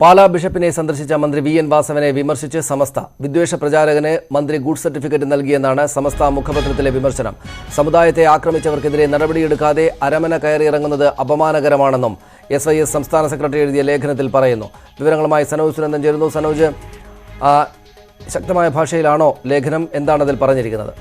പാലാ ബിഷപ്പിനെ സന്ദർശിച്ച മന്ത്രി വി എൻ വാസവനെ വിമർശിച്ച് സമസ്ത. വിദ്വേഷ പ്രചാരകന് മന്ത്രി ഗുഡ് സർട്ടിഫിക്കറ്റ് നൽകിയെന്നാണ് സമസ്ത മുഖപത്രത്തിലെ വിമർശനം. സമുദായത്തെ ആക്രമിച്ചവർക്കെതിരെ നടപടിയെടുക്കാതെ അരമന കയറിയിറങ്ങുന്നത് അപമാനകരമാണെന്നും എസ് ഐ എസ് സംസ്ഥാന സെക്രട്ടറി എഴുതിയ ലേഖനത്തിൽ പറയുന്നു. വിവരങ്ങളുമായി സനോജ് സുനന്ദൻ ചേരുന്നു. സനോജ് ശക്തമായ ഭാഷയിലാണോ ലേഖനം? എന്താണതിൽ പറഞ്ഞിരിക്കുന്നത്?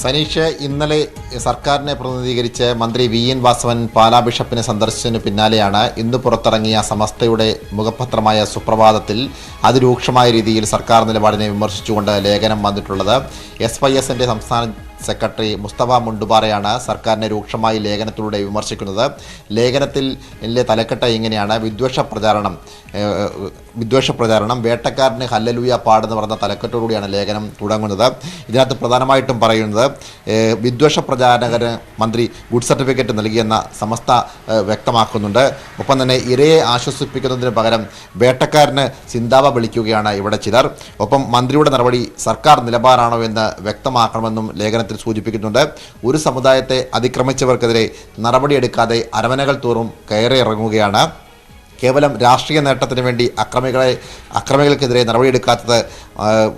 സനീഷ് ഇന്നലെ സർക്കാരിനെ പ്രതിനിധീകരിച്ച് മന്ത്രി വി എൻ വാസവൻ പാലാ ബിഷപ്പിനെ സന്ദർശിച്ചതിന് പിന്നാലെയാണ് ഇന്ന് പുറത്തിറങ്ങിയ സമസ്തയുടെ മുഖപത്രമായ സുപ്രഭാതത്തിൽ അതിരൂക്ഷമായ രീതിയിൽ സർക്കാർ നിലപാടിനെ വിമർശിച്ചുകൊണ്ട് ലേഖനം വന്നിട്ടുള്ളത്. എസ് വൈ സംസ്ഥാന സെക്രട്ടറി മുസ്തഫ മുണ്ടുപാറയാണ് സർക്കാരിനെ രൂക്ഷമായി ലേഖനത്തിലൂടെ വിമർശിക്കുന്നത്. ലേഖനത്തിൽ തലക്കെട്ട ഇങ്ങനെയാണ്. വിദ്വേഷ പ്രചാരണം വിദ്വേഷ പ്രചാരണം വേട്ടക്കാരന് ഹല്ലലൂയ പാടെന്ന് പറഞ്ഞ തലക്കെട്ടോടുകൂടിയാണ് ലേഖനം തുടങ്ങുന്നത്. ഇതിനകത്ത് പ്രധാനമായിട്ടും പറയുന്നത് വിദ്വേഷ പ്രചാരകന് മന്ത്രി ഗുഡ് സർട്ടിഫിക്കറ്റ് നൽകിയെന്ന സമസ്ത വ്യക്തമാക്കുന്നുണ്ട്. ഒപ്പം തന്നെ ഇരയെ ആശ്വസിപ്പിക്കുന്നതിന് പകരം വേട്ടക്കാരന് ചിന്താവ വിളിക്കുകയാണ് ഇവിടെ ചിലർ. ഒപ്പം മന്ത്രിയുടെ നടപടി സർക്കാർ നിലപാടാണോ എന്ന് വ്യക്തമാക്കണമെന്നും ലേഖനത്തിൽ സൂചിപ്പിക്കുന്നുണ്ട്. ഒരു സമുദായത്തെ അതിക്രമിച്ചവർക്കെതിരെ നടപടിയെടുക്കാതെ അരമനകൾ തോറും കയറി ഇറങ്ങുകയാണ് കേവലം രാഷ്ട്രീയ നേട്ടത്തിന് വേണ്ടി അക്രമികളെ അക്രമികൾക്കെതിരെ നടപടിയെടുക്കാത്തത്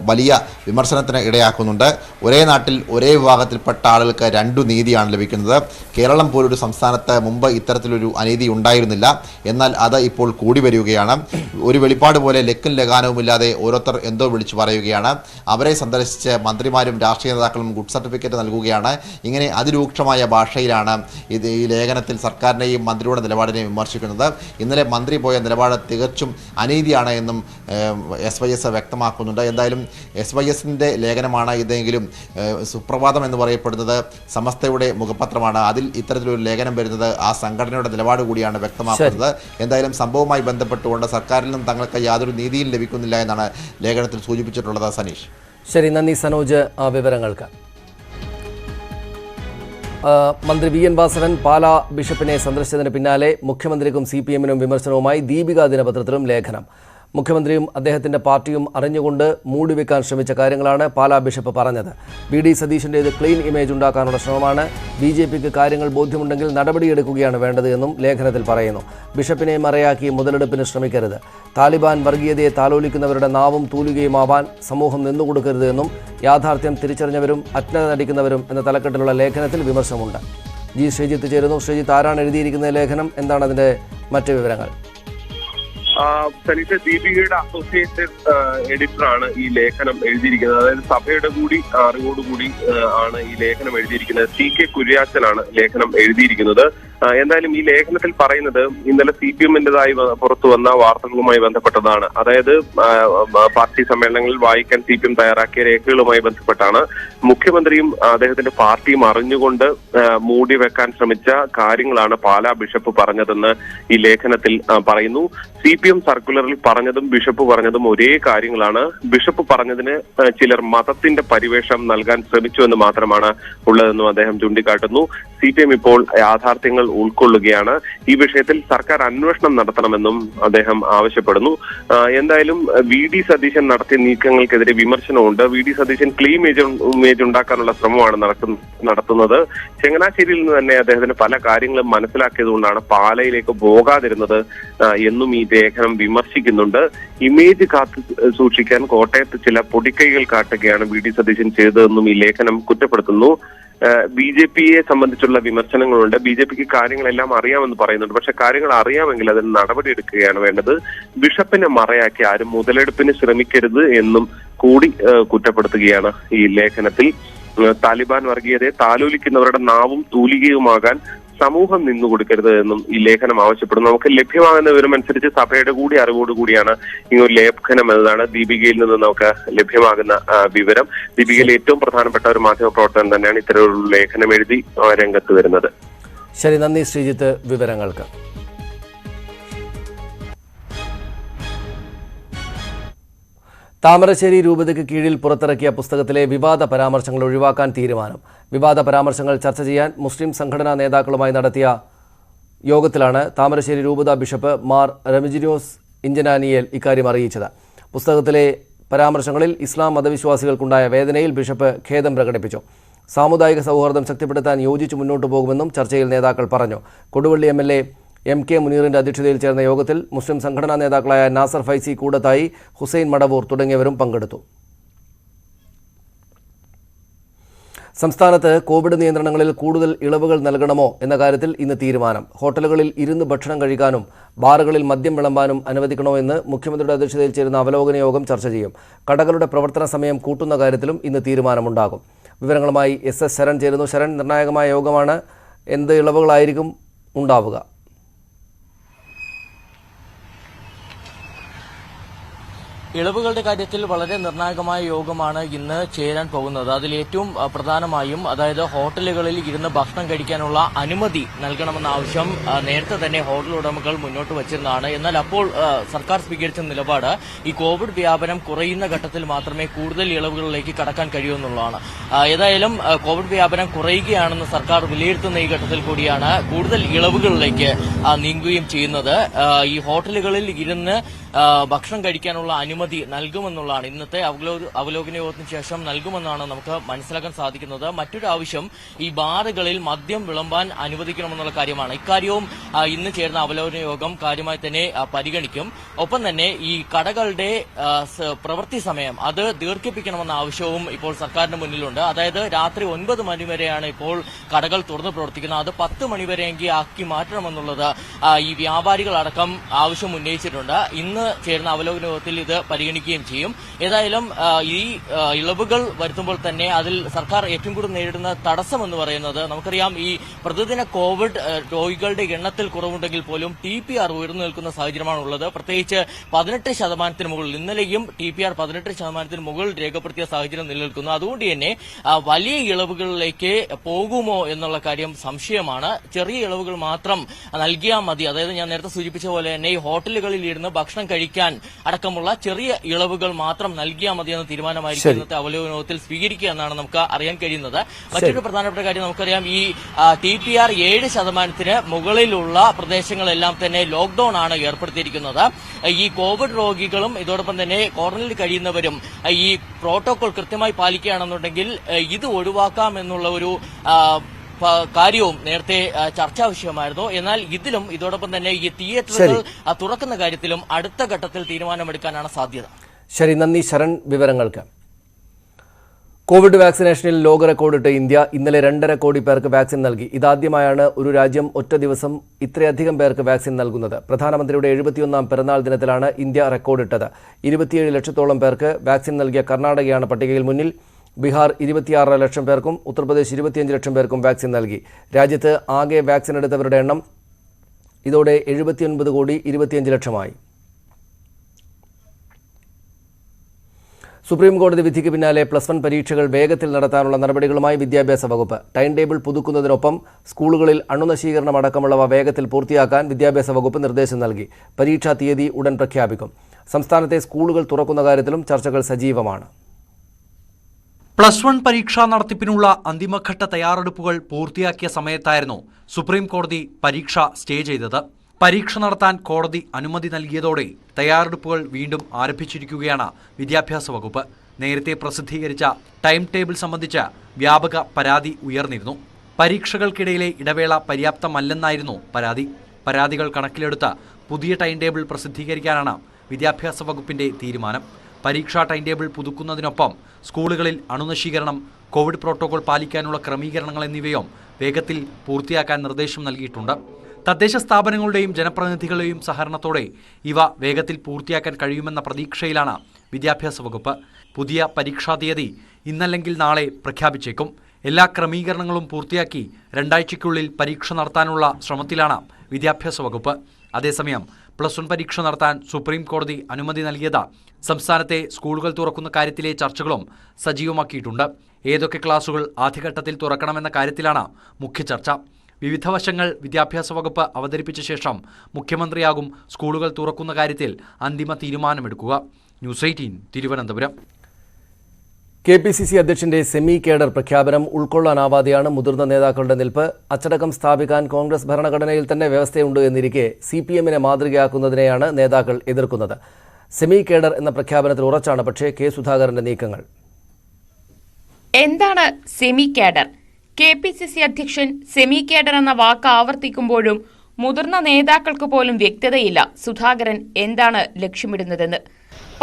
വലിയ വിമർശനത്തിന് ഇടയാക്കുന്നുണ്ട്. ഒരേ നാട്ടിൽ ഒരേ വിഭാഗത്തിൽപ്പെട്ട ആളുകൾക്ക് രണ്ടു നീതിയാണ് ലഭിക്കുന്നത്. കേരളം പോലൊരു സംസ്ഥാനത്ത് മുമ്പ് ഇത്തരത്തിലൊരു അനീതി ഉണ്ടായിരുന്നില്ല. എന്നാൽ അത് ഇപ്പോൾ കൂടി വരികയാണ്. ഒരു വെളിപ്പാട് പോലെ ലക്കും ലഗാനവുമില്ലാതെ ഓരോരുത്തർ എന്തോ വിളിച്ചു പറയുകയാണ്. അവരെ സന്ദർശിച്ച് മന്ത്രിമാരും രാഷ്ട്രീയ നേതാക്കളും ഗുഡ് സർട്ടിഫിക്കറ്റ് നൽകുകയാണ്. ഇങ്ങനെ അതിരൂക്ഷമായ ഭാഷയിലാണ് ഇത് ഈ ലേഖനത്തിൽ സർക്കാരിനെയും മന്ത്രിയുടെ നിലപാടിനെയും വിമർശിക്കുന്നത്. ഇന്നലെ മന്ത്രി പോയ നിലപാട് തികച്ചും അനീതിയാണ് എന്നും എസ് വൈ എസ് വ്യക്തമാക്കുന്നുണ്ട്. എന്തായാലും എസ് വൈ എസിന്റെ ലേഖനമാണ് ഇതെങ്കിലും സുപ്രഭാതം എന്ന് പറയപ്പെടുന്നത് സമസ്തയുടെ മുഖപത്രമാണ്. അതിൽ ഇത്തരത്തിലൊരു ലേഖനം വരുന്നത് ആ സംഘടനയുടെ നിലപാട് കൂടിയാണ് വ്യക്തമാക്കുന്നത്. എന്തായാലും സംഭവവുമായി ബന്ധപ്പെട്ടുകൊണ്ട് സർക്കാരിൽ നിന്നും തങ്ങൾക്ക് യാതൊരു നീതിയും ലഭിക്കുന്നില്ല എന്നാണ് ലേഖനത്തിൽ സൂചിപ്പിച്ചിട്ടുള്ളത് സനീഷ്. ശരി നന്ദി സനോജ്. ആ വിവരങ്ങൾക്ക് മന്ത്രി വി എൻ വാസവൻ പാലാ ബിഷപ്പിനെ സന്ദർശിച്ചതിന് പിന്നാലെ മുഖ്യമന്ത്രിക്കും സി പി എമ്മിനും വിമർശനവുമായി ദീപിക ദിനപത്രത്തിലും ലേഖനം. മുഖ്യമന്ത്രിയും അദ്ദേഹത്തിന്റെ പാർട്ടിയും അറിഞ്ഞുകൊണ്ട് മൂടിവെക്കാൻ ശ്രമിച്ച കാര്യങ്ങളാണ് പാലാ ബിഷപ്പ് പറഞ്ഞത്. ബി ഡി സതീശന്റേത് ക്ലീൻ ഇമേജ് ഉണ്ടാക്കാനുള്ള ശ്രമമാണ്. ബി ജെ പിക്ക് കാര്യങ്ങൾ ബോധ്യമുണ്ടെങ്കിൽ നടപടിയെടുക്കുകയാണ് വേണ്ടത് എന്നും ലേഖനത്തിൽ പറയുന്നു. ബിഷപ്പിനെ മറയാക്കി മുതലെടുപ്പിന് ശ്രമിക്കരുത്. താലിബാൻ വർഗീയതയെ താലോലിക്കുന്നവരുടെ നാവും തൂലികയുമാവാൻ സമൂഹം നിന്നുകൊടുക്കരുത് എന്നും യാഥാർത്ഥ്യം തിരിച്ചറിഞ്ഞവരും അജ്ഞത നടിക്കുന്നവരും എന്ന തലക്കെട്ടിലുള്ള ലേഖനത്തിൽ വിമർശമുണ്ട് ജി ശ്രീജിത്ത് ചേരുന്നു. ശ്രീജിത്ത് ആരാണ് എഴുതിയിരിക്കുന്ന ലേഖനം? എന്താണ് അതിന്റെ മറ്റ് വിവരങ്ങൾ? സനീഷ ദീപികയുടെ അസോസിയേറ്റഡ് എഡിറ്ററാണ് ഈ ലേഖനം എഴുതിയിരിക്കുന്നത്. അതായത് സഭയുടെ കൂടി അറിവോടുകൂടി കൂടി ആണ് ഈ ലേഖനം എഴുതിയിരിക്കുന്നത്. സി കെ കുര്യാച്ചനാണ് ലേഖനം എഴുതിയിരിക്കുന്നത്. എന്തായാലും ഈ ലേഖനത്തിൽ പറയുന്നത് ഇന്നലെ സി പി എമ്മിന്റെതായി പുറത്തു വന്ന വാർത്തകളുമായി ബന്ധപ്പെട്ടതാണ്. അതായത് പാർട്ടി സമ്മേളനങ്ങളിൽ വായിക്കാൻ സി പി എം തയ്യാറാക്കിയ രേഖകളുമായി ബന്ധപ്പെട്ടാണ്. മുഖ്യമന്ത്രിയും അദ്ദേഹത്തിന്റെ പാർട്ടിയും അറിഞ്ഞുകൊണ്ട് മൂടി വെക്കാൻ ശ്രമിച്ച കാര്യങ്ങളാണ് പാലാ ബിഷപ്പ് പറഞ്ഞതെന്ന് ഈ ലേഖനത്തിൽ പറയുന്നു. സി പി എം സർക്കുലറിൽ പറഞ്ഞതും ബിഷപ്പ് പറഞ്ഞതും ഒരേ കാര്യങ്ങളാണ്. ബിഷപ്പ് പറഞ്ഞതിന് ചിലർ മതത്തിന്റെ പരിവേഷം നൽകാൻ ശ്രമിച്ചു എന്ന് മാത്രമാണ് ഉള്ളതെന്നും അദ്ദേഹം ചൂണ്ടിക്കാട്ടുന്നു. സി പി എം ഇപ്പോൾ യാഥാർത്ഥ്യങ്ങൾ ഉൾക്കൊള്ളുകയാണ്. ഈ വിഷയത്തിൽ സർക്കാർ അന്വേഷണം നടത്തണമെന്നും അദ്ദേഹം ആവശ്യപ്പെടുന്നു. എന്തായാലും വി ഡി സതീശൻ നടത്തിയ നീക്കങ്ങൾക്കെതിരെ വിമർശനമുണ്ട്. V D Satheesan clean image ഉണ്ടാക്കാനുള്ള ശ്രമമാണ് നടത്തുന്ന- നടത്തുന്നത്. ചങ്ങനാശ്ശേരിയിൽ നിന്ന് തന്നെ അദ്ദേഹത്തിന് പല കാര്യങ്ങളും മനസ്സിലാക്കിയതുകൊണ്ടാണ് പാലയിലേക്ക് പോകാതിരുന്നത് എന്നും ഈ ലേഖനം വിമർശിക്കുന്നുണ്ട്. ഇമേജ് കാത്തു സൂക്ഷിക്കാൻ കോട്ടയത്ത് ചില പൊടിക്കൈകൾ കാട്ടുകയാണ് വി ഡി സതീശൻ ചെയ്തതെന്നും ഈ ലേഖനം കുറ്റപ്പെടുത്തുന്നു. ബി ജെ പിയെ സംബന്ധിച്ചുള്ള വിമർശനങ്ങളുണ്ട്. ബി ജെ പിക്ക് കാര്യങ്ങളെല്ലാം അറിയാമെന്ന് പറയുന്നുണ്ട്. പക്ഷെ കാര്യങ്ങൾ അറിയാമെങ്കിൽ അതിന് നടപടിയെടുക്കുകയാണ് വേണ്ടത്. ബിഷപ്പിനെ മറയാക്കി ആരും മുതലെടുപ്പിന് ശ്രമിക്കരുത് എന്നും കൂടി കുറ്റപ്പെടുത്തുകയാണ് ഈ ലേഖനത്തിൽ. താലിബാൻ വർഗീയതയെ താലോലിക്കുന്നവരുടെ നാവും തൂലികയുമാകാൻ സമൂഹം നിന്നു കൊടുക്കരുത് എന്നും ഈ ലേഖനം ആവശ്യപ്പെടുന്നു. നമുക്ക് ലഭ്യമാകുന്ന വിവരമനുസരിച്ച് സഭയുടെ കൂടി അറിവോട് കൂടിയാണ് ഈ ഒരു ലേഖനം എന്നതാണ് ദീപികയിൽ നിന്ന് നമുക്ക് ലഭ്യമാകുന്ന വിവരം. ദീപികയിൽ ഏറ്റവും പ്രധാനപ്പെട്ട ഒരു മാധ്യമ പ്രവർത്തനം തന്നെയാണ് ഇത്തരത്തിലുള്ള ലേഖനം എഴുതി രംഗത്ത് വരുന്നത്. ശരി നന്ദി ശ്രീജിത്ത്. വിവരങ്ങൾക്ക്. താമരശ്ശേരി രൂപതയ്ക്ക് കീഴിൽ പുറത്തിറക്കിയ പുസ്തകത്തിലെ വിവാദ പരാമർശങ്ങൾ ഒഴിവാക്കാൻ തീരുമാനം. വിവാദ പരാമർശങ്ങൾ ചർച്ച ചെയ്യാൻ മുസ്ലിം സംഘടനാ നേതാക്കളുമായി നടത്തിയ യോഗത്തിലാണ് താമരശ്ശേരി രൂപത ബിഷപ്പ് മാർ റമിജിനോസ് ഇഞ്ചനാനിയേൽ ഇക്കാര്യം അറിയിച്ചത്. പുസ്തകത്തിലെ പരാമർശങ്ങളിൽ ഇസ്ലാം മതവിശ്വാസികൾക്കുണ്ടായ വേദനയിൽ ബിഷപ്പ് ഖേദം പ്രകടിപ്പിച്ചു. സാമുദായിക സൗഹാർദ്ദം ശക്തിപ്പെടുത്താൻ യോജിച്ച് മുന്നോട്ടു പോകുമെന്നും ചർച്ചയിൽ നേതാക്കൾ പറഞ്ഞു. കൊടുവള്ളി എം എ കെ മുനീറിന്റെ അധ്യക്ഷതയിൽ ചേർന്ന യോഗത്തിൽ മുസ്ലിം സംഘടനാ നേതാക്കളായ നാസർ ഫൈസി കൂടത്തായി ഹുസൈൻ മടവൂർ തുടങ്ങിയവരും പങ്കെടുത്തു. സംസ്ഥാനത്ത് കോവിഡ് നിയന്ത്രണങ്ങളിൽ കൂടുതൽ ഇളവുകൾ നൽകണമോ എന്ന കാര്യത്തിൽ ഇന്ന് തീരുമാനം. ഹോട്ടലുകളിൽ ഇരുന്ന് ഭക്ഷണം കഴിക്കാനും ബാറുകളിൽ മദ്യം വിളമ്പാനും അനുവദിക്കണോ എന്ന് മുഖ്യമന്ത്രിയുടെ അധ്യക്ഷതയിൽ ചേരുന്ന അവലോകന യോഗം ചർച്ച ചെയ്യും. കടകളുടെ പ്രവർത്തന സമയം കൂട്ടുന്ന കാര്യത്തിലും ഇന്ന് തീരുമാനമുണ്ടാകും. വിവരങ്ങളുമായി എസ് എസ് ശരൺ ചേരുന്നു. ശരൺ നിർണായകമായ യോഗമാണ്. എന്ത് ഇളവുകളായിരിക്കും ഉണ്ടാവുക? ഇളവുകളുടെ കാര്യത്തിൽ വളരെ നിർണായകമായ യോഗമാണ് ഇന്ന് ചേരാൻ പോകുന്നത്. അതിൽ ഏറ്റവും പ്രധാനമായും അതായത് ഹോട്ടലുകളിൽ ഇരുന്ന് ഭക്ഷണം കഴിക്കാനുള്ള അനുമതി നൽകണമെന്ന ആവശ്യം നേരത്തെ തന്നെ ഹോട്ടൽ ഉടമകൾ മുന്നോട്ട് വച്ചിരുന്നതാണ്. എന്നാൽ അപ്പോൾ സർക്കാർ സ്വീകരിച്ച നിലപാട് ഈ കോവിഡ് വ്യാപനം കുറയുന്ന ഘട്ടത്തിൽ മാത്രമേ കൂടുതൽ ഇളവുകളിലേക്ക് കടക്കാൻ കഴിയൂ എന്നുള്ളതാണ്. അഹ്, ഏതായാലും കോവിഡ് വ്യാപനം കുറയുകയാണെന്ന് സർക്കാർ വിലയിരുത്തുന്ന ഈ ഘട്ടത്തിൽ കൂടിയാണ് കൂടുതൽ ഇളവുകളിലേക്ക് നീങ്ങുകയും ചെയ്യുന്നത്. ഈ ഹോട്ടലുകളിൽ ഇരുന്ന് ഭക്ഷണം കഴിക്കാനുള്ള അനുമതി നൽകുമെന്നുള്ളതാണ്. ഇന്നത്തെ അവലോകന യോഗത്തിന് ശേഷം നൽകുമെന്നാണ് നമുക്ക് മനസ്സിലാക്കാൻ സാധിക്കുന്നത്. മറ്റൊരു ആവശ്യം ഈ ബാറുകളിൽ മദ്യം വിളമ്പാൻ അനുവദിക്കണമെന്നുള്ള കാര്യമാണ്. ഇക്കാര്യവും ഇന്ന് ചേർന്ന അവലോകന യോഗം കാര്യമായി തന്നെ പരിഗണിക്കും. ഒപ്പം തന്നെ ഈ കടകളുടെ പ്രവൃത്തി സമയം അത് ദീർഘിപ്പിക്കണമെന്ന ആവശ്യവും ഇപ്പോൾ സർക്കാരിന് മുന്നിലുണ്ട്. അതായത് രാത്രി ഒൻപത് മണി വരെയാണ് ഇപ്പോൾ കടകൾ തുറന്നു പ്രവർത്തിക്കുന്നത്. അത് പത്ത് മണിവരെയെങ്കിൽ ആക്കി മാറ്റണമെന്നുള്ളത് ഈ വ്യാപാരികളടക്കം ആവശ്യം ഉന്നയിച്ചിട്ടുണ്ട്. ഇന്ന് ചേരുന്ന അവലോകന യോഗത്തിൽ ഇത് പരിഗണിക്കുകയും ചെയ്യും. ഏതായാലും ഈ ഇളവുകൾ വരുത്തുമ്പോൾ തന്നെ അതിൽ സർക്കാർ ഏറ്റവും കൂടുതൽ നേരിടുന്ന തടസ്സം എന്ന് പറയുന്നത് നമുക്കറിയാം ഈ പ്രതിദിന കോവിഡ് രോഗികളുടെ എണ്ണത്തിൽ കുറവുണ്ടെങ്കിൽ പോലും ടി പി ആർ ഉയർന്നു നിൽക്കുന്ന സാഹചര്യമാണ് ഉള്ളത് പ്രത്യേകിച്ച് പതിനെട്ട് ശതമാനത്തിന് മുകളിൽ ഇന്നലെയും ടി പി ആർ പതിനെട്ട് ശതമാനത്തിന് മുകളിൽ രേഖപ്പെടുത്തിയ സാഹചര്യം നിലനിൽക്കുന്നു. അതുകൊണ്ട് തന്നെ വലിയ ഇളവുകളിലേക്ക് പോകുമോ എന്നുള്ള കാര്യം സംശയമാണ്. ചെറിയ ഇളവുകൾ മാത്രം നൽകിയാൽ മതി. അതായത് ഞാൻ നേരത്തെ സൂചിപ്പിച്ച പോലെ തന്നെ ഈ ഹോട്ടലുകളിൽ ഇരുന്ന് ഭക്ഷണം കഴിക്കാൻ അടക്കമുള്ള ചെറിയ ഇളവുകൾ മാത്രം നൽകിയാൽ മതിയെന്ന തീരുമാനമായിരിക്കും ഇന്നത്തെ അവലോകനത്തിൽ സ്വീകരിക്കുക എന്നാണ് നമുക്ക് അറിയാൻ കഴിയുന്നത്. മറ്റൊരു പ്രധാനപ്പെട്ട കാര്യം നമുക്കറിയാം ഈ ടി പി ആർ ഏഴ് ശതമാനത്തിന് മുകളിലുള്ള പ്രദേശങ്ങളെല്ലാം തന്നെ ലോക്ഡൌൺ ആണ് ഏർപ്പെടുത്തിയിരിക്കുന്നത്. ഈ കോവിഡ് രോഗികളും ഇതോടൊപ്പം തന്നെ ക്വാറന്റൈനിൽ കഴിയുന്നവരും ഈ പ്രോട്ടോകോൾ കൃത്യമായി പാലിക്കുകയാണെന്നുണ്ടെങ്കിൽ ഇത് ഒഴിവാക്കാം എന്നുള്ള ഒരു കാര്യവും നേരത്തെ ചർച്ചാ വിഷയമായിരുന്നു. എന്നാൽ ഇതിലും ഇതോടൊപ്പം തന്നെ ഈ തിയേറ്ററുകൾ തുറക്കുന്ന കാര്യത്തിലും അടുത്ത ഘട്ടത്തിൽ തീരുമാനമെടുക്കാനാണ് സാധ്യത. ശരി നന്ദി ശരൺ. വിവരങ്ങൾക്ക്. കോവിഡ് വാക്സിനേഷനിൽ ലോക റെക്കോർഡിട്ട് ഇന്ത്യ ഇന്നലെ രണ്ടര കോടി പേർക്ക് വാക്സിൻ നൽകി. ഇതാദ്യമായാണ് ഒരു രാജ്യം ഒറ്റ ദിവസം ഇത്രയധികം പേർക്ക് വാക്സിൻ നൽകുന്നത്. പ്രധാനമന്ത്രിയുടെ എഴുപത്തിയൊന്നാം പിറന്നാൾ ദിനത്തിലാണ് ഇന്ത്യ റെക്കോർഡിട്ടത്. ഇരുപത്തിയേഴ് ലക്ഷത്തോളം പേർക്ക് വാക്സിൻ നൽകിയ കർണാടകയാണ് പട്ടികയിൽ മുന്നിൽ. ബീഹാർ ഇരുപത്തിയാറ് ലക്ഷം പേർക്കും ഉത്തർപ്രദേശ് ഇരുപത്തിയഞ്ച് ലക്ഷം പേർക്കും വാക്സിൻ നൽകി. രാജ്യത്ത് ആകെ വാക്സിൻ എടുത്തവരുടെ എണ്ണം ഇതോടെ എഴുപത്തിയൊൻപത് കോടി ഇരുപത്തിയഞ്ച് ലക്ഷമായി. സുപ്രീം കോടതി വിധിക്ക് പിന്നാലെ പ്ലസ് വൺ പരീക്ഷകൾ വേഗത്തിൽ നടത്താനുള്ള നടപടികളുമായി വിദ്യാഭ്യാസ വകുപ്പ്. ടൈം ടേബിൾ പുതുക്കുന്നതിനൊപ്പം സ്കൂളുകളിൽ അണുനശീകരണം അടക്കമുള്ളവ വേഗത്തിൽ പൂർത്തിയാക്കാൻ വിദ്യാഭ്യാസ വകുപ്പ് നിർദ്ദേശം നൽകി. പരീക്ഷാ തീയതി ഉടൻ പ്രഖ്യാപിക്കും. സംസ്ഥാനത്തെ സ്കൂളുകൾ തുറക്കുന്ന കാര്യത്തിലും ചർച്ചകൾ സജീവമാണ്. പ്ലസ് വൺ പരീക്ഷാ നടത്തിപ്പിനുള്ള അന്തിമഘട്ട തയ്യാറെടുപ്പുകൾ പൂർത്തിയാക്കിയ സമയത്തായിരുന്നു സുപ്രീം കോടതി പരീക്ഷ സ്റ്റേ ചെയ്തത്. പരീക്ഷ നടത്താൻ കോടതി അനുമതി നൽകിയതോടെ തയ്യാറെടുപ്പുകൾ വീണ്ടും ആരംഭിച്ചിരിക്കുകയാണ് വിദ്യാഭ്യാസ വകുപ്പ്. നേരത്തെ പ്രസിദ്ധീകരിച്ച ടൈം ടേബിൾ സംബന്ധിച്ച് വ്യാപക പരാതി ഉയർന്നിരുന്നു. പരീക്ഷകൾക്കിടയിലെ ഇടവേള പര്യാപ്തമല്ലെന്നായിരുന്നു പരാതി. പരാതികൾ കണക്കിലെടുത്ത് പുതിയ ടൈം ടേബിൾ പ്രസിദ്ധീകരിക്കാനാണ് വിദ്യാഭ്യാസ വകുപ്പിന്റെ തീരുമാനം. പരീക്ഷാ ടൈം ടേബിൾ പുതുക്കുന്നതിനൊപ്പം സ്കൂളുകളിൽ അണുനശീകരണം കോവിഡ് പ്രോട്ടോകോൾ പാലിക്കാനുള്ള ക്രമീകരണങ്ങൾ എന്നിവയും വേഗത്തിൽ പൂർത്തിയാക്കാൻ നിർദ്ദേശം നൽകിയിട്ടുണ്ട്. തദ്ദേശ സ്ഥാപനങ്ങളുടെയും ജനപ്രതിനിധികളുടെയും സഹകരണത്തോടെ ഇവ വേഗത്തിൽ പൂർത്തിയാക്കാൻ കഴിയുമെന്ന പ്രതീക്ഷയിലാണ് വിദ്യാഭ്യാസ വകുപ്പ്. പുതിയ പരീക്ഷാ തീയതി ഇന്നല്ലെങ്കിൽ നാളെ പ്രഖ്യാപിച്ചേക്കും. എല്ലാ ക്രമീകരണങ്ങളും പൂർത്തിയാക്കി രണ്ടാഴ്ചയ്ക്കുള്ളിൽ പരീക്ഷ നടത്താനുള്ള ശ്രമത്തിലാണ് വിദ്യാഭ്യാസ വകുപ്പ്. അതേസമയം പ്ലസ് വൺ പരീക്ഷ നടത്താൻ സുപ്രീം കോടതി അനുമതി നൽകിയത് സംസ്ഥാനത്തെ സ്കൂളുകൾ തുറക്കുന്ന കാര്യത്തിലെ ചർച്ചകളും സജീവമാക്കിയിട്ടുണ്ട്. ഏതൊക്കെ ക്ലാസുകൾ ആദ്യഘട്ടത്തിൽ തുറക്കണമെന്ന കാര്യത്തിലാണ് മുഖ്യ ചർച്ച. വിവിധ വശങ്ങൾ വിദ്യാഭ്യാസ വകുപ്പ് അവതരിപ്പിച്ച ശേഷം മുഖ്യമന്ത്രിയാകും സ്കൂളുകൾ തുറക്കുന്ന കാര്യത്തിൽ അന്തിമ തീരുമാനമെടുക്കുക. News eighteen Thiruvananthapuram. K P C C അധ്യക്ഷന്റെ semi cadre പ്രഖ്യാപനം ഉൾക്കൊള്ളാനാവാതെയാണ് മുതിർന്ന നേതാക്കളുടെ നിൽപ്പ്. അച്ചടക്കം സ്ഥാപിക്കാൻ കോൺഗ്രസ് ഭരണഘടനയിൽ തന്നെ വ്യവസ്ഥയുണ്ട് എന്നിരിക്കെ സി പി എമ്മിനെ മാതൃകയാക്കുന്നതിനെയാണ് നേതാക്കൾ എതിർക്കുന്നത്. സെമി കേഡർ എന്ന പ്രഖ്യാപനത്തിൽ ഉറച്ചാണ് പക്ഷേ കെ സുധാകരന്റെ നീക്കങ്ങൾ. എന്താണ് semi cadre K P C C അധ്യക്ഷൻ സെമി കേഡർ എന്ന വാക്ക് ആവർത്തിക്കുമ്പോഴും മുതിർന്ന നേതാക്കൾക്ക് പോലും വ്യക്തതയില്ല സുധാകരൻ എന്താണ് ലക്ഷ്യമിടുന്നതെന്ന്.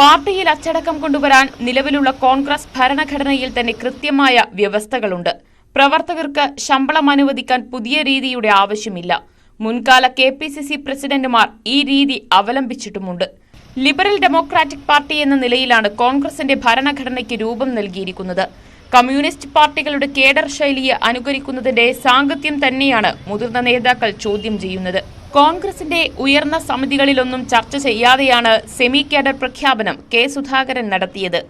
പാർട്ടിയിൽ അച്ചടക്കം കൊണ്ടുവരാൻ നിലവിലുള്ള കോൺഗ്രസ് ഭരണഘടനയിൽ തന്നെ കൃത്യമായ വ്യവസ്ഥകളുണ്ട്. പ്രവർത്തകർക്ക് ശമ്പളം അനുവദിക്കാൻ പുതിയ രീതിയുടെ ആവശ്യമില്ല. മുൻകാല കെ പി സി സി പ്രസിഡന്റുമാർ ഈ രീതി അവലംബിച്ചിട്ടുമുണ്ട്. ലിബറൽ ഡെമോക്രാറ്റിക് പാർട്ടി എന്ന നിലയിലാണ് കോൺഗ്രസിന്റെ ഭരണഘടനയ്ക്ക് രൂപം നൽകിയിരിക്കുന്നത്. കമ്മ്യൂണിസ്റ്റ് പാർട്ടികളുടെ കേഡർ ശൈലിയെ അനുകരിക്കുന്നതിന്റെ സാങ്കത്യം തന്നെയാണ് മുതിർന്ന നേതാക്കൾ ചോദ്യം ചെയ്യുന്നത്. കോൺഗ്രസിന്റെ ഉയർന്ന സമിതികളിലൊന്നും ചർച്ച ചെയ്യാതെയാണ് സെമി കേഡർ പ്രഖ്യാപനം കെ സുധാകരൻ നടത്തിയത്.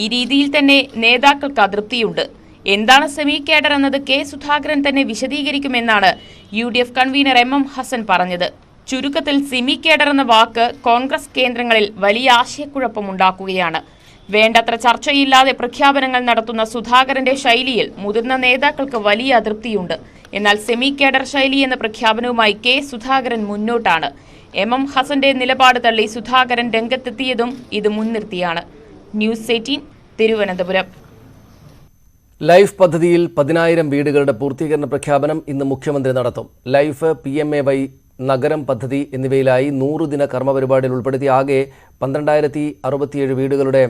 ഈ രീതിയിൽ തന്നെ നേതാക്കൾക്ക് അതൃപ്തിയുണ്ട്. എന്താണ് സെമി കേഡർ എന്നത് കെ സുധാകരൻ തന്നെ വിശദീകരിക്കുമെന്നാണ് U convener M M Hassan പറഞ്ഞത്. ചുരുക്കത്തിൽ സിമി കേഡർ എന്ന വാക്ക് കോൺഗ്രസ് കേന്ദ്രങ്ങളിൽ വലിയ ആശയക്കുഴപ്പമുണ്ടാക്കുകയാണ്. വേണ്ടത്ര ചർച്ചയില്ലാതെ പ്രഖ്യാപനങ്ങൾ നടത്തുന്ന സുധാകരന്റെ ശൈലിയിൽ മുതിർന്ന നേതാക്കൾക്ക് വലിയ അതൃപ്തിയുണ്ട്. എന്നാൽ സെമി കേഡർ ശൈലി എന്ന പ്രഖ്യാപനവുമായി കെ സുധാകരൻ മുന്നോട്ടാണ്. എം എം ഹസന്റെ നിലപാട് തള്ളി സുധാകരൻ രംഗത്തെത്തിയതും ഇത് മുൻനിർത്തിയാണ്. News eighteen Thiruvananthapuram. ലൈഫ് പദ്ധതിയിൽ പതിനായിരം വീടുകളുടെ പൂർത്തീകരണ പ്രഖ്യാപനം ഇന്ന് മുഖ്യമന്ത്രി നടത്തും. Life P M A Y നഗരം പദ്ധതി എന്നിവയിലായി നൂറുദിന കർമ്മപരിപാടിയിൽ ഉൾപ്പെടുത്തി ആകെ പന്ത്രണ്ടായിരത്തി അറുപത്തിയേഴ് വീടുകളുടെ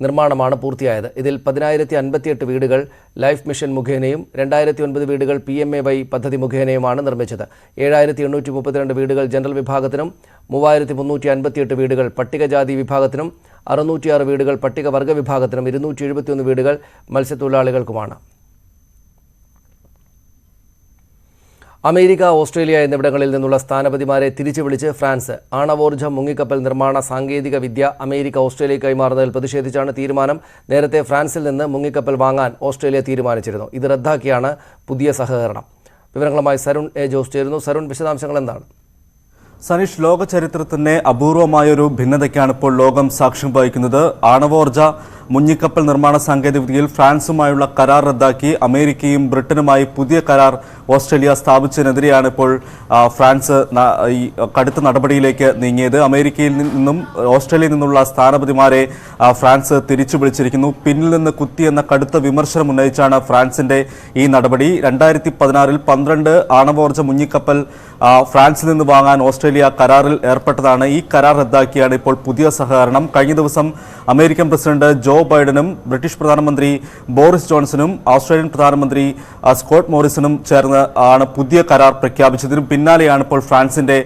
നിർമ്മാണമാണ് പൂർത്തിയായത്. ഇതിൽ പതിനായിരത്തി അൻപത്തിയെട്ട് വീടുകൾ ലൈഫ് മിഷൻ മുഖേനയും രണ്ടായിരത്തി ഒൻപത് വീടുകൾ പി എം എ വൈ പദ്ധതി മുഖേനയുമാണ് നിർമ്മിച്ചത്. ഏഴായിരത്തി എണ്ണൂറ്റി മുപ്പത്തിരണ്ട് വീടുകൾ ജനറൽ വിഭാഗത്തിനും മൂവായിരത്തി മുന്നൂറ്റി അൻപത്തിയെട്ട് വീടുകൾ പട്ടികജാതി വിഭാഗത്തിനും അറുന്നൂറ്റിയാറ് വീടുകൾ പട്ടികവർഗ വിഭാഗത്തിനും ഇരുന്നൂറ്റി എഴുപത്തിയൊന്ന് വീടുകൾ മത്സ്യത്തൊഴിലാളികൾക്കുമാണ്. അമേരിക്ക ഓസ്ട്രേലിയ എന്നിവിടങ്ങളിൽ നിന്നുള്ള സ്ഥാനപതിമാരെ തിരിച്ചു വിളിച്ച് ഫ്രാൻസ് ആണവോർജ മുങ്ങിക്കപ്പൽ നിർമ്മാണ സാങ്കേതിക വിദ്യ അമേരിക്ക ഓസ്ട്രേലിയ കൈമാറുന്നതിൽ പ്രതിഷേധിച്ചാണ് തീരുമാനം. നേരത്തെ ഫ്രാൻസിൽ നിന്ന് മുങ്ങിക്കപ്പൽ വാങ്ങാൻ ഓസ്ട്രേലിയ തീരുമാനിച്ചിരുന്നു. ഇത് റദ്ദാക്കിയാണ് പുതിയ സഹകരണം. വിവരങ്ങളുമായി സരുൺ എ ജോസ് ചേരുന്നു. സരുൺ വിശദാംശങ്ങൾ എന്താണ്? സനീഷ് ലോക ചരിത്രത്തിന്റെ അപൂർവമായൊരു ഭിന്നതയ്ക്കാണ് ഇപ്പോൾ ലോകം സാക്ഷ്യം വഹിക്കുന്നത് ആണവോർജ മുങ്ങിക്കപ്പൽ നിർമ്മാണ സാങ്കേതികവിദ്യയിൽ ഫ്രാൻസുമായുള്ള കരാർ റദ്ദാക്കി അമേരിക്കയും ബ്രിട്ടനുമായി പുതിയ കരാർ ഓസ്ട്രേലിയ സ്ഥാപിച്ചതിനെതിരെയാണ് ഇപ്പോൾ ഫ്രാൻസ് ഈ കടുത്ത നടപടിയിലേക്ക് നീങ്ങിയത്. അമേരിക്കയിൽ നിന്നും ഓസ്ട്രേലിയയിൽ നിന്നുള്ള സ്ഥാനപതിമാരെ ഫ്രാൻസ് തിരിച്ചു വിളിച്ചിരിക്കുന്നു. പിന്നിൽ നിന്ന് കുത്തി എന്ന കടുത്ത വിമർശനം ഉന്നയിച്ചാണ് ഫ്രാൻസിന്റെ ഈ നടപടി. രണ്ടായിരത്തി പതിനാറിൽ പന്ത്രണ്ട് ആണവോർജ മുഞ്ഞിക്കപ്പൽ ഫ്രാൻസിൽ നിന്ന് വാങ്ങാൻ ഓസ്ട്രേലിയ കരാറിൽ ഏർപ്പെട്ടതാണ്. ഈ കരാർ റദ്ദാക്കിയാണ് ഇപ്പോൾ പുതിയ സഹകരണം. കഴിഞ്ഞ ദിവസം അമേരിക്കൻ പ്രസിഡന്റ് ജോ ബൈഡനും ബ്രിട്ടീഷ് പ്രധാനമന്ത്രി ബോറിസ് ജോൺസണും ഓസ്ട്രേലിയൻ പ്രധാനമന്ത്രി സ്കോട്ട് മോറിസണും ചേർന്ന് ആണ് പുതിയ കരാർ പ്രഖ്യാപിച്ചതിനും പിന്നാലെയാണ് ഇപ്പോൾ ഫ്രാൻസിന്റെ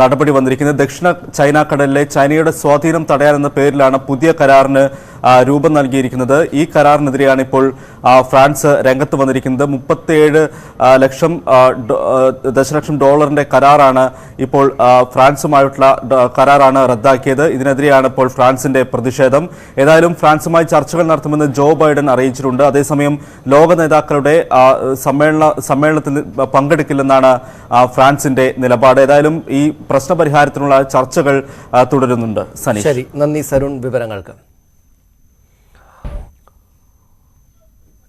നടപടി വന്നിരിക്കുന്നത്. ദക്ഷിണ ചൈന കടലിലെ ചൈനയുടെ സ്വാധീനം തടയാനെന്ന പേരിലാണ് പുതിയ കരാറിന് രൂപം നൽകിയിരിക്കുന്നത്. ഈ കരാറിനെതിരെയാണ് ഇപ്പോൾ ഫ്രാൻസ് രംഗത്ത് വന്നിരിക്കുന്നത്. മുപ്പത്തിയേഴ് ലക്ഷം ദശലക്ഷം ഡോളറിന്റെ കരാറാണ് ഇപ്പോൾ ഫ്രാൻസുമായിട്ടുള്ള കരാറാണ് റദ്ദാക്കിയത്. ഇതിനെതിരെയാണ് ഇപ്പോൾ ഫ്രാൻസിന്റെ പ്രതിഷേധം. ഏതായാലും ഫ്രാൻസുമായി ചർച്ചകൾ നടത്തുമെന്ന് ജോ ബൈഡൻ അറിയിച്ചിട്ടുണ്ട്. അതേസമയം ലോക നേതാക്കളുടെ സമ്മേളന സമ്മേളനത്തിൽ പങ്കെടുക്കില്ലെന്നാണ് ഫ്രാൻസിന്റെ നിലപാട്. ഏതായാലും ഈ പ്രശ്നപരിഹാരത്തിനുള്ള ചർച്ചകൾ തുടരുന്നുണ്ട്. ശരി നന്ദി സരുൺ വിവരങ്ങൾക്ക്.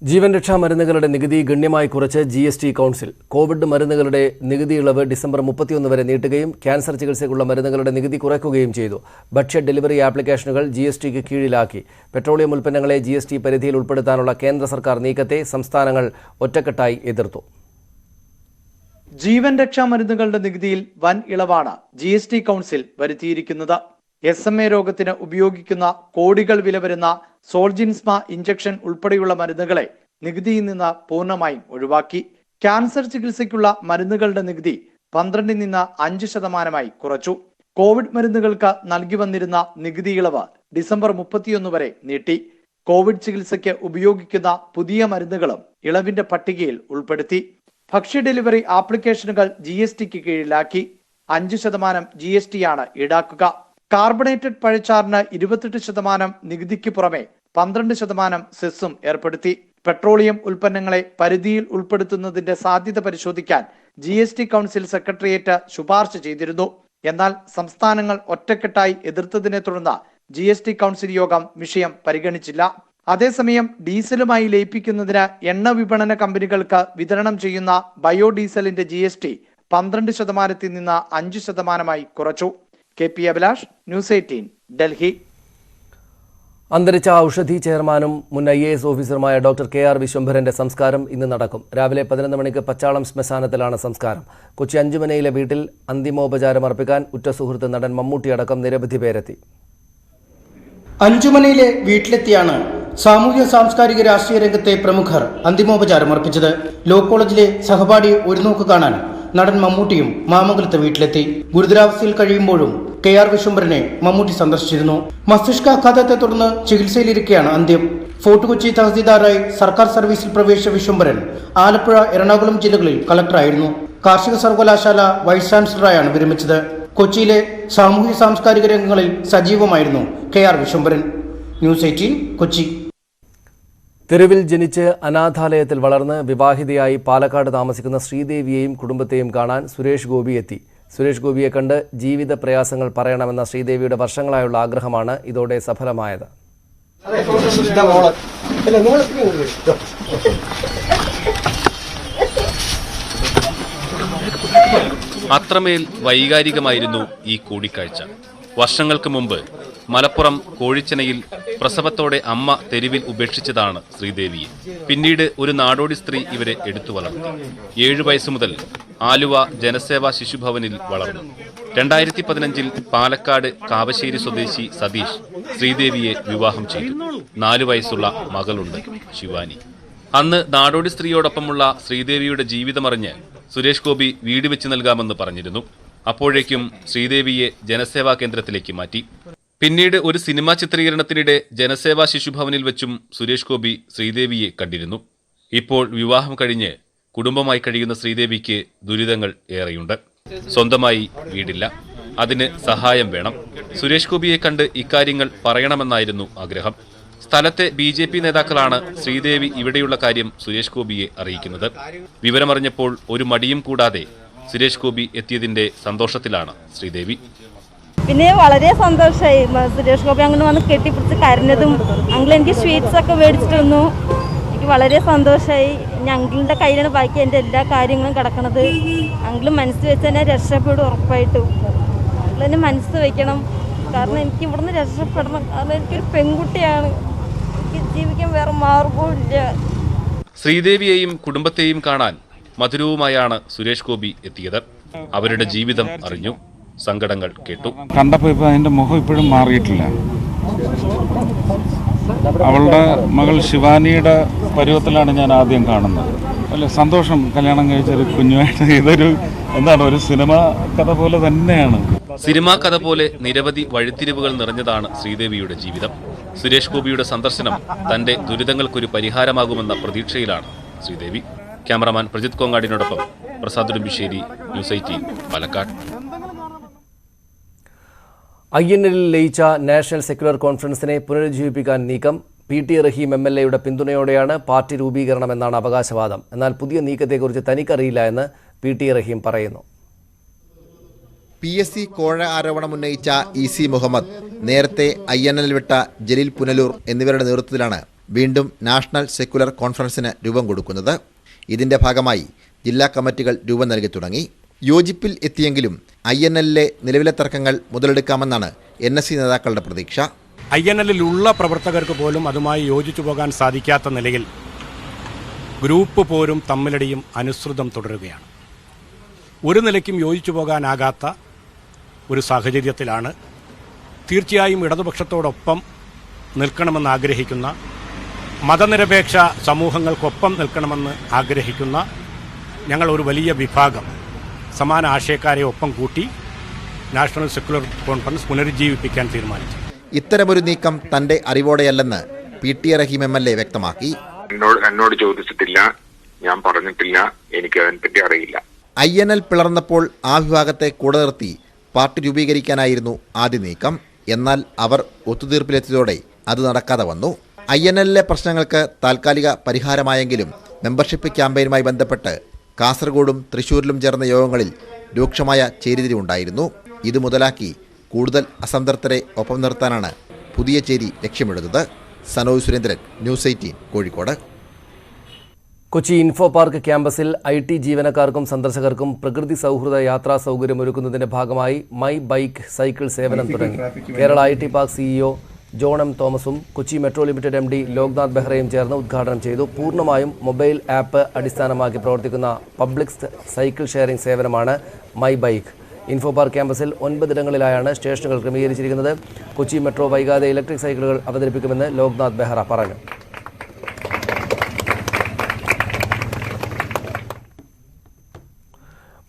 ജീവൻ രക്ഷാ മരുന്നുകളുടെ നികുതി ഗണ്യമായി കുറച്ച് G S T council. Covid മരുന്നുകളുടെ നികുതി ഇളവ് ഡിസംബർ മുപ്പത്തിയൊന്ന് വരെ നീട്ടുകയും ക്യാൻസർ ചികിത്സയ്ക്കുള്ള മരുന്നുകളുടെ നികുതി കുറയ്ക്കുകയും ചെയ്തു. ഭക്ഷ്യ ഡെലിവറി ആപ്ലിക്കേഷനുകൾ ജി എസ് ടിക്ക് കീഴിലാക്കി. പെട്രോളിയം ഉൽപ്പന്നങ്ങളെ ജി എസ് ടി പരിധിയിൽ ഉൾപ്പെടുത്താനുള്ള കേന്ദ്ര സർക്കാർ നീക്കത്തെ സംസ്ഥാനങ്ങൾ ഒറ്റക്കെട്ടായി എതിർത്തു. ജീവൻ രക്ഷാ മരുന്നുകളുടെ നികുതിയിൽ വൻ ഇളവാണ് ജി എസ് ടി കൗൺസിൽ വരുത്തിയിരിക്കുന്നത്. എസ് എം എ രോഗത്തിന് ഉപയോഗിക്കുന്ന കോടികൾ വില വരുന്ന സോൾജിൻസ്മ ഇഞ്ചക്ഷൻ ഉൾപ്പെടെയുള്ള മരുന്നുകളെ നികുതിയിൽ നിന്ന് പൂർണമായും ഒഴിവാക്കി. ക്യാൻസർ ചികിത്സയ്ക്കുള്ള മരുന്നുകളുടെ നികുതി പന്ത്രണ്ടിൽ നിന്ന് അഞ്ച് ശതമാനമായി കുറച്ചു. കോവിഡ് മരുന്നുകൾക്ക് നൽകി വന്നിരുന്ന നികുതി ഇളവ് ഡിസംബർ മുപ്പത്തിയൊന്ന് വരെ നീട്ടി. കോവിഡ് ചികിത്സയ്ക്ക് ഉപയോഗിക്കുന്ന പുതിയ മരുന്നുകളും ഇളവിന്റെ പട്ടികയിൽ ഉൾപ്പെടുത്തി. ഭക്ഷ്യ ഡെലിവറി ആപ്ലിക്കേഷനുകൾ ജി എസ് ടിക്ക് കീഴിലാക്കി. അഞ്ച് ശതമാനം ജി എസ് ടി ആണ് ഈടാക്കുക. കാർബണേറ്റഡ് പഴച്ചാറിന് ഇരുപത്തെട്ട് ശതമാനം നികുതിക്ക് പുറമെ പന്ത്രണ്ട് ശതമാനം സെസ്സും ഏർപ്പെടുത്തി. പെട്രോളിയം ഉൽപ്പന്നങ്ങളെ പരിധിയിൽ ഉൾപ്പെടുത്തുന്നതിന്റെ സാധ്യത പരിശോധിക്കാൻ G S T council secretariat ശുപാർശ ചെയ്തിരുന്നു. എന്നാൽ സംസ്ഥാനങ്ങൾ ഒറ്റക്കെട്ടായി എതിർത്തതിനെ തുടർന്ന് ജി എസ് ടി കൗൺസിൽ യോഗം വിഷയം പരിഗണിച്ചില്ല. അതേസമയം ഡീസലുമായി ലയിപ്പിക്കുന്നതിന് എണ്ണ വിപണന കമ്പനികൾക്ക് വിതരണം ചെയ്യുന്ന ബയോഡീസലിന്റെ ജി എസ് ടി പന്ത്രണ്ട് ശതമാനത്തിൽ നിന്ന് അഞ്ച് ശതമാനമായി കുറച്ചു. K P Abhilash news eighteen Delhi. അന്തരിച്ച ഔഷധി ചെയർമാനും മുൻ ഐ എ എസ് ഓഫീസറുമായ ഡോക്ടർ കെ ആർ വിശ്വംഭരന്റെ സംസ്കാരം ഇന്ന് നടക്കും. രാവിലെ പതിനൊന്ന് മണിക്ക് പച്ചാളം ശ്മശാനത്തിലാണ് സംസ്കാരം. കൊച്ചി അഞ്ചുമനയിലെ വീട്ടിൽ അന്തിമോപചാരം അർപ്പിക്കാൻ ഉറ്റ സുഹൃത്ത് നടൻ മമ്മൂട്ടി അടക്കം നിരവധി പേരെത്തി. അഞ്ചുമനയിലെ വീട്ടിലെത്തിയാണ് സാമൂഹ്യ സാംസ്കാരിക രാഷ്ട്രീയ രംഗത്തെ പ്രമുഖർ അന്തിമോപചാരം അർപ്പിച്ചത്. ലോ കോളേജിലെ സഹപാഠി ഒരു നോക്ക് കാണാൻ നടൻ മമ്മൂട്ടിയും മാമംഗലത്ത് വീട്ടിലെത്തി. ഗുരുതരാവസ്ഥയിൽ കഴിയുമ്പോഴും കെ ആർ വിശ്വംഭരനെ മമ്മൂട്ടി സന്ദർശിച്ചിരുന്നു. മസ്തിഷ്കാഘാതത്തെ തുടർന്ന് ചികിത്സയിലിരിക്കെയാണ് അന്ത്യം. ഫോർട്ട് കൊച്ചി തഹസീൽദാറായി സർക്കാർ സർവീസിൽ പ്രവേശിച്ച വിശ്വംഭരൻ ആലപ്പുഴ എറണാകുളം ജില്ലകളിൽ കളക്ടറായിരുന്നു. കാർഷിക സർവകലാശാല വൈസ് ചാൻസലറായാണ് വിരമിച്ചത്. കൊച്ചിയിലെ സാമൂഹ്യ സാംസ്കാരിക രംഗങ്ങളിൽ സജീവമായിരുന്നു K R Viswambharan. News eighteen Kochi. തെരുവിൽ ജനിച്ച് അനാഥാലയത്തിൽ വളർന്ന് വിവാഹിതയായി പാലക്കാട് താമസിക്കുന്ന ശ്രീദേവിയെയും കുടുംബത്തെയും കാണാൻ സുരേഷ് ഗോപി എത്തി. സുരേഷ് ഗോപിയെ കണ്ട് ജീവിത പ്രയാസങ്ങൾ പറയണമെന്ന ശ്രീദേവിയുടെ വർഷങ്ങളായുള്ള ആഗ്രഹമാണ് ഇതോടെ സഫലമായത്. അത്രമേൽ വൈകാരികമായിരുന്നു ഈ കൂടിക്കാഴ്ച. വർഷങ്ങൾക്ക് മുമ്പ് മലപ്പുറം കോഴിച്ചനയിൽ പ്രസവത്തോടെ അമ്മ തെരുവിൽ ഉപേക്ഷിച്ചതാണ് ശ്രീദേവിയെ പിന്നീട് ഒരു നാടോടി സ്ത്രീ ഇവരെ എടുത്തു വളർത്തി. ഏഴു വയസ്സു മുതൽ ആലുവ ജനസേവാ ശിശുഭവനിൽ വളർന്നു. രണ്ടായിരത്തി പതിനഞ്ചിൽ പാലക്കാട് കാവശ്ശേരി സ്വദേശി സതീഷ് ശ്രീദേവിയെ വിവാഹം ചെയ്തു. നാലു വയസ്സുള്ള മകളുണ്ട് ശിവാനി. അന്ന് നാടോടി സ്ത്രീയോടൊപ്പമുള്ള ശ്രീദേവിയുടെ ജീവിതമറിഞ്ഞ് സുരേഷ് ഗോപി വീട് വെച്ച് നൽകാമെന്ന് പറഞ്ഞിരുന്നു. അപ്പോഴേക്കും ശ്രീദേവിയെ ജനസേവാ കേന്ദ്രത്തിലേക്ക് മാറ്റി. പിന്നീട് ഒരു സിനിമാ ചിത്രീകരണത്തിനിടെ ജനസേവാ ശിശുഭവനിൽ വെച്ചും സുരേഷ് ഗോപി ശ്രീദേവിയെ കണ്ടിരുന്നു. ഇപ്പോൾ വിവാഹം കഴിഞ്ഞ് കുടുംബമായി കഴിയുന്ന ശ്രീദേവിക്ക് ദുരിതങ്ങൾ ഏറെയുണ്ട്. സ്വന്തമായി വീടില്ല. അതിന് സഹായം വേണം. സുരേഷ് ഗോപിയെ കണ്ട് ഇക്കാര്യങ്ങൾ പറയണമെന്നായിരുന്നു ആഗ്രഹം. സ്ഥലത്തെ ബി ജെ പി നേതാക്കളാണ് ശ്രീദേവി ഇവിടെയുള്ള കാര്യം സുരേഷ് ഗോപിയെ അറിയിക്കുന്നത്. വിവരമറിഞ്ഞപ്പോൾ ഒരു മടിയും കൂടാതെ സുരേഷ് ഗോപി എത്തിയതിന്റെ സന്തോഷത്തിലാണ് ശ്രീദേവി. പിന്നെ വളരെ സന്തോഷമായി. സുരേഷ് ഗോപി അങ്ങനെ വന്ന് കെട്ടിപ്പിടിച്ച് കരഞ്ഞതും അങ്കിൾ എനിക്ക് സ്വീറ്റ്സ് ഒക്കെ മേടിച്ചിട്ട് തന്നു എനിക്ക് വളരെ സന്തോഷമായി. അങ്കിളിന്റെ കയ്യിലാണ് ബാക്കി എന്റെ എല്ലാ കാര്യങ്ങളും കിടക്കണത്. അങ്കിൾ മനസ്സ് വെച്ച് തന്നെ രക്ഷപ്പെടും ഉറപ്പായിട്ടും. അങ്കിൾ തന്നെ മനസ്സ് വയ്ക്കണം കാരണം എനിക്ക് ഇവിടുന്ന് രക്ഷപ്പെടണം. കാരണം എനിക്കൊരു പെൺകുട്ടിയാണ്. എനിക്ക് ജീവിക്കാൻ വേറെ മാർഗവുമില്ല. ശ്രീദേവിയെയും കുടുംബത്തെയും കാണാൻ മധുരവുമായാണ് സുരേഷ് ഗോപി എത്തിയത്. അവരുടെ ജീവിതം അറിഞ്ഞു. സങ്കടങ്ങൾ കേട്ടു. കണ്ടപ്പോൾ ഇപ്പോൾ അതിന്റെ മുഖം ഇപ്പോഴും മാറിയിട്ടില്ല. അവളുടെ മകൾ ശിവാനിയുടെ പരുവത്തിലാണ് ഞാൻ ആദ്യം കാണുന്നത്. അല്ല സന്തോഷം. കല്യാണം കഴിച്ചൊരു കുഞ്ഞുമായിട്ട് ഇതൊരു എന്താണ് ഒരു സിനിമ കഥ പോലെ തന്നെയാണ്. സിനിമാ കഥ പോലെ നിരവധി വഴിത്തിരിവുകൾ നിറഞ്ഞതാണ് ശ്രീദേവിയുടെ ജീവിതം. സുരേഷ് ഗോപിയുടെ സന്ദർശനം തന്റെ ദുരിതങ്ങൾക്കൊരു പരിഹാരമാകുമെന്ന പ്രതീക്ഷയിലാണ് Sreedevi. Cameraman Prajith കോങ്ങാടിനോടൊപ്പം Prasad Udumbissery news eighteen Palakkad. I N എല്ലിൽ ലയിച്ച നാഷണൽ സെക്യുലർ കോൺഫറൻസിനെ പുനരുജ്ജീവിപ്പിക്കാൻ നീക്കം P T Rahim M L എയുടെ പിന്തുണയോടെയാണ് പാർട്ടി രൂപീകരണമെന്നാണ് അവകാശവാദം. എന്നാൽ പുതിയ നീക്കത്തെക്കുറിച്ച് തനിക്കറിയില്ല എന്ന് പി ടി റഹീം പറയുന്നു. പി എസ് സി കോഴ ആരോപണം ഉന്നയിച്ച ഇ സി മുഹമ്മദ് നേരത്തെ ഐ എൻ എൽ വിട്ട ജലീൽ പുനലൂർ എന്നിവരുടെ നേതൃത്വത്തിലാണ് വീണ്ടും നാഷണൽ സെക്യുലർ കോൺഫറൻസിന് രൂപം കൊടുക്കുന്നത്. ഇതിന്റെ ഭാഗമായി ജില്ലാ കമ്മിറ്റികൾ രൂപം നൽകി തുടങ്ങി. യോജിപ്പിൽ എത്തിയെങ്കിലും ഐ എൻ എല്ലിലെ നിലവിലെ തർക്കങ്ങൾ മുതലെടുക്കാമെന്നാണ് എൻ എസ് സി നേതാക്കളുടെ പ്രതീക്ഷ. ഐ എൻ എല്ലിലുള്ള പ്രവർത്തകർക്ക് പോലും അതുമായി യോജിച്ചു പോകാൻ സാധിക്കാത്ത നിലയിൽ ഗ്രൂപ്പ് പോരും തമ്മിലടിയും അനുസൃതം തുടരുകയാണ്. ഒരു നിലയ്ക്കും യോജിച്ചു പോകാനാകാത്ത ഒരു സാഹചര്യത്തിലാണ് തീർച്ചയായും ഇടതുപക്ഷത്തോടൊപ്പം നിൽക്കണമെന്ന് ആഗ്രഹിക്കുന്ന മതനിരപേക്ഷ സമൂഹങ്ങൾക്കൊപ്പം നിൽക്കണമെന്ന് ആഗ്രഹിക്കുന്ന ഞങ്ങൾ ഒരു വലിയ വിഭാഗം. സമാന ആശയക്കാരെ ഒപ്പം കൂട്ടി നാഷണൽ സെക്യുലർ കോൺഫറൻസ് പുനരുജ്ജീവിപ്പിക്കാൻ തീരുമാനിച്ചു. ഇത്തരമൊരു നീക്കം തന്റെ അറിവോടെയല്ലെന്ന് P T Rahim M L A വ്യക്തമാക്കി. എന്നോട് എന്നോട് ചോദിച്ചിട്ടില്ല ഞാൻ പറഞ്ഞിട്ടില്ല എനിക്ക് അതിനെപ്പറ്റി അറിയില്ല. ഐ എൻ എൽ പിളർന്നപ്പോൾ ആ വിഭാഗത്തെ കൂടെ നിർത്തി പാർട്ടി രൂപീകരിക്കാനായിരുന്നു ആദ്യ നീക്കം. എന്നാൽ അവർ ഒത്തുതീർപ്പിലെത്തിയതോടെ അത് നടക്കാതെ വന്നു. ഐ എൻ എല്ലിലെ പ്രശ്നങ്ങൾക്ക് താൽക്കാലിക പരിഹാരമായെങ്കിലും മെമ്പർഷിപ്പ് ക്യാമ്പയിനുമായി ബന്ധപ്പെട്ട് കാസർഗോഡും തൃശൂരിലും ചേർന്ന യോഗങ്ങളിൽ രൂക്ഷമായ ചേരിതിരിവുണ്ടായിരുന്നു ഇത് മുതലാക്കി കൂടുതൽ അസംതൃപ്തരെ ഒപ്പം നിർത്താനാണ് പുതിയ ചേരി ലക്ഷ്യമിടുന്നത്. Sanoj Surendran news eighteen Kozhikode. Kochi info park ക്യാമ്പസിൽ ഐ ടി ജീവനക്കാർക്കും സന്ദർശകർക്കും പ്രകൃതി സൗഹൃദ യാത്രാ സൗകര്യം ഒരുക്കുന്നതിന്റെ ഭാഗമായി മൈ ബൈക്ക് സൈക്കിൾ സേവനം തുടങ്ങി. Kerala I T park CEO John M തോമസും Kochi metro limited M D Loknath Behera ചേർന്ന് ഉദ്ഘാടനം ചെയ്തു. പൂർണമായും മൊബൈൽ ആപ്പ് അടിസ്ഥാനമാക്കി പ്രവർത്തിക്കുന്ന പബ്ലിക് സൈക്കിൾ ഷെയറിംഗ് സേവനമാണ് മൈ ബൈക്ക്. ഇൻഫോ പാർക്ക് ക്യാമ്പസിൽ ഒൻപതിടങ്ങളിലായാണ് സ്റ്റേഷനുകൾ ക്രമീകരിച്ചിരിക്കുന്നത്. കൊച്ചി മെട്രോ വൈകാതെ ഇലക്ട്രിക് സൈക്കിളുകൾ അവതരിപ്പിക്കുമെന്ന് ലോക്നാഥ് ബെഹ്റ പറഞ്ഞു.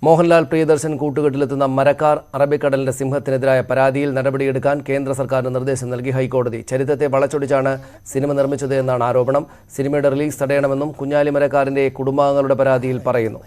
മോഹൻലാൽ പ്രിയദർശൻ കൂട്ടുകെട്ടിലെത്തുന്ന മരക്കാർ അറബിക്കടലിന്റെ സിംഹത്തിനെതിരായ പരാതിയിൽ നടപടിയെടുക്കാൻ കേന്ദ്ര സർക്കാരിന് നിർദ്ദേശം നൽകി ഹൈക്കോടതി. ചരിത്രത്തെ വളച്ചൊടിച്ചാണ് സിനിമ നിർമ്മിച്ചത് എന്നാണ് ആരോപണം. സിനിമയുടെ റിലീസ് തടയണമെന്നും കുഞ്ഞാലി മരക്കാരന്റെ കുടുംബാംഗങ്ങളുടെ പരാതിയിൽ പറയുന്നു.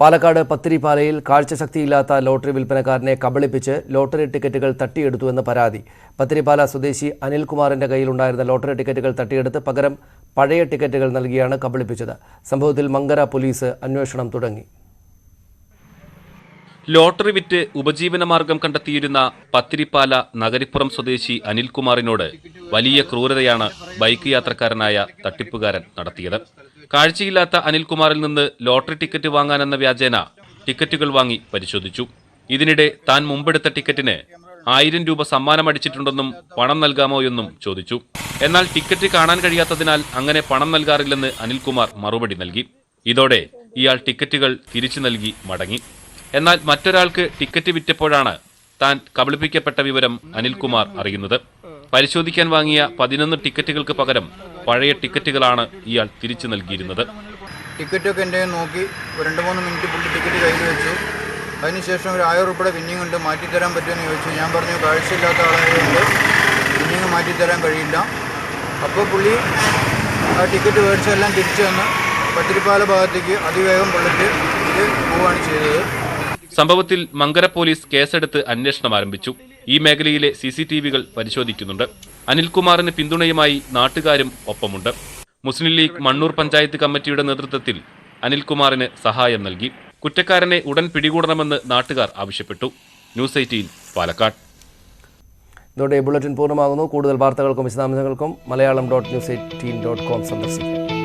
പാലക്കാട് പത്തിരിപ്പാലയിൽ കാഴ്ചശക്തിയില്ലാത്ത ലോട്ടറി വിൽപ്പനക്കാരനെ കബളിപ്പിച്ച് ലോട്ടറി ടിക്കറ്റുകൾ തട്ടിയെടുത്തുവെന്ന് പരാതി. പത്തിരിപ്പാല സ്വദേശി അനിൽകുമാറിന്റെ കയ്യിലുണ്ടായിരുന്ന ലോട്ടറി ടിക്കറ്റുകൾ തട്ടിയെടുത്ത് പകരം പഴയ ടിക്കറ്റുകൾ നൽകിയാണ് കബളിപ്പിച്ചത്. സംഭവത്തിൽ മങ്കര പോലീസ് അന്വേഷണം തുടങ്ങി. ലോട്ടറി വിറ്റ് ഉപജീവനമാർഗം കണ്ടെത്തിയിരുന്ന പത്തിരിപ്പാല നഗരിപ്പുറം സ്വദേശി അനിൽകുമാറിനോട് വലിയ ക്രൂരതയാണ് ബൈക്ക് യാത്രക്കാരനായ തട്ടിപ്പുകാരൻ നടത്തിയത്. കാഴ്ചയില്ലാത്ത അനിൽകുമാറിൽ നിന്ന് ലോട്ടറി ടിക്കറ്റ് വാങ്ങാനെന്ന വ്യാജേന ടിക്കറ്റുകൾ വാങ്ങി പരിശോധിച്ചു. ഇതിനിടെ താൻ മുമ്പെടുത്ത ടിക്കറ്റിന് ആയിരം രൂപ സമ്മാനം അടിച്ചിട്ടുണ്ടെന്നും പണം നൽകാമോ എന്നും ചോദിച്ചു. എന്നാൽ ടിക്കറ്റ് കാണാൻ കഴിയാത്തതിനാൽ അങ്ങനെ പണം നൽകാറില്ലെന്ന് അനിൽകുമാർ മറുപടി നൽകി. ഇതോടെ ഇയാൾ ടിക്കറ്റുകൾ തിരിച്ചു നൽകി മടങ്ങി. എന്നാൽ മറ്റൊരാൾക്ക് ടിക്കറ്റ് വിറ്റപ്പോഴാണ് താൻ കബളിപ്പിക്കപ്പെട്ട വിവരം അനിൽകുമാർ അറിയുന്നത്. പരിശോധിക്കാൻ വാങ്ങിയ പതിനൊന്ന് ടിക്കറ്റുകൾക്ക് പകരം പഴയ ടിക്കറ്റുകളാണ് ഇയാൾ തിരിച്ചു നൽകിയിരുന്നത്. ടിക്കറ്റൊക്കെ എന്റെ നോക്കി. രണ്ട് മൂന്ന് മിനിറ്റ് പുള്ളി ടിക്കറ്റ് കയ്യിൽ വെച്ചു. അതിനുശേഷം ഒരു ആയിരം ഉൾപ്പെടെ പിന്നിങ് ഉണ്ട് മാറ്റിത്തരാൻ പറ്റുമെന്ന് ചോദിച്ചു. ഞാൻ പറഞ്ഞു കാഴ്ചയില്ലാത്ത ആളായതുകൊണ്ട് പിന്നിങ് മാറ്റിത്തരാൻ കഴിയില്ല. അപ്പോൾ പുള്ളി ആ ടിക്കറ്റ് മേടിച്ചെല്ലാം തിരിച്ചു വന്ന് പത്തിരിപ്പാല ഭാഗത്തേക്ക് അതിവേഗം പുള്ളിക്ക് ഇത് പോവുകയാണ് ചെയ്തത്. സംഭവത്തിൽ മങ്കര പോലീസ് കേസെടുത്ത് അന്വേഷണം ആരംഭിച്ചു. ഈ മേഖലയിലെ സി സി ടി വികൾ പരിശോധിക്കുന്നുണ്ട്. അനിൽകുമാറിന് പിന്തുണയുമായി നാട്ടുകാരും ഒപ്പമുണ്ട്. മുസ്ലിം ലീഗ് മണ്ണൂർ പഞ്ചായത്ത് കമ്മിറ്റിയുടെ നേതൃത്വത്തിൽ അനിൽകുമാറിന് സഹായം നൽകി. കുറ്റക്കാരനെ ഉടൻ പിടികൂടണമെന്ന് നാട്ടുകാർ ആവശ്യപ്പെട്ടു. News eighteen Palakkad. ഇതോടെ ബുള്ളറ്റിൻ പൂർണമാകുന്നു. കൂടുതൽ വാർത്തകൾക്കും വിശദാംശങ്ങൾക്കും Malayalam dot news eighteen dot com സന്ദർശിക്കും